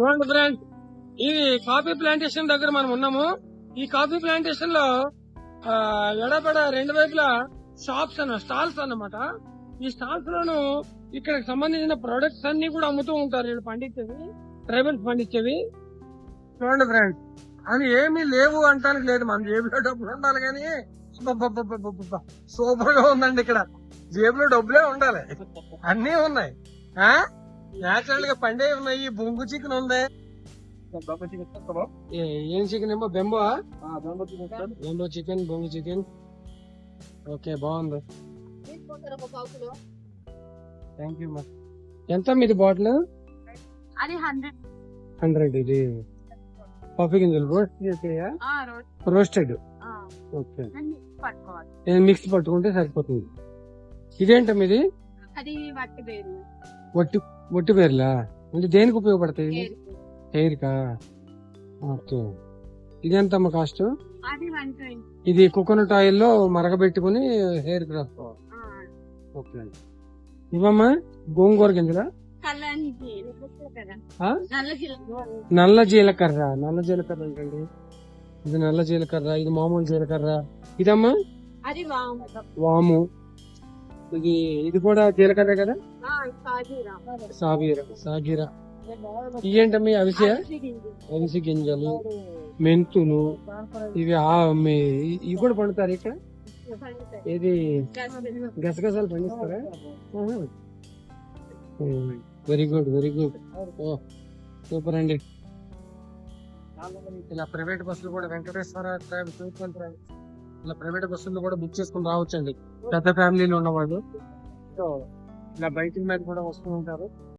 చూడండి ఫ్రెండ్స్ ఈ coffee plantation దగ్గర మనం ఉన్నాము. ఈ కాఫీ ప్లాంటేషన్లో ఆ, ఎడబెడ రెండు వైపులా షాప్స్ అన్న స్టాల్స్ అన్నమాట. ఈ స్టాల్స్ లోను ఇక్కడ సంబంధించిన ప్రొడక్ట్స్ అన్ని కూడా అమ్ముతూ ఉంటారు వీళ్ళు పండించేవి ట్రైబల్స్ పండించేవి. చూడండి ఫ్రెండ్స్ అవి ఏమీ లేవు అంటానికి లేదు. మన జేబులో డబ్బులు ఉండాలి కానీ సూపర్గా ఉందండి ఇక్కడ. జేబులో డబ్బులే ఉండాలి. అన్నీ ఉన్నాయి. ఆ? నేచురల్గా పండే ఉన్నాయి బొంగు చికెన్ ఉంది? ఏ- ఏం చికెన్ ఏమో బెంబో బెంబో చికెన్ బొంగు చికెన్. ఓకే బాగుంది. థ్యాంక్ యూ ఎంత మీది బాటిల్? అది హండ్రెడ్. హండ్రెడ్ ఇది. కాఫీ గింజలు రోస్ట్. చేసేయా రోస్టెడ్ ఓకే. మిక్స్ పట్టుకుంటే సరిపోతుంది. ఇదేంట మీది? అది వట్టి పేరు. వట్టి వట్టి పేర్లా? అంటే దేనికి ఉపయోగపడతాయి హెయిర్ కా ఓకే. ఇదెంతమ్మ కాస్ట్? ఇది కోకోనట్ ఆయిల్లో మరగబెట్టుకుని హెయిర్కి రాసుకోవాలి ఓకే. ఇవమ్మా? గోంగూర గింజల? నల్ల జీలకర్ర. నల్ల జీలకర్ర. ఏంటండి? ఇది నల్ల జీలకర్ర ఇది మామూలు జీలకర్ర. ఇదమ్మా? వాము. ఇది కూడా జీలకర్ర కదా? సాబీర సాగీర ఇవేంటమ్మీ అవిసె? అవిసె గింజలు. మెంతులు ఇవి ఇవి కూడా పండుతారు ఇక్కడ? ఇది గసగసాలు. పండిస్తారా? Very good very good. Oh super అండి. ఇలా ప్రైవేట్ బస్సులు కూడా వెంకటేశ్వర ట్రావెల్స్ ఇలా ప్రైవేట్ బస్సులు కూడా బుక్ చేసుకుని రావచ్చండి. పెద్ద ఫ్యామిలీలో ఉన్నవాళ్ళు. సో ఇలా బైకింగ్ మీద కూడా వస్తూ ఉంటారు.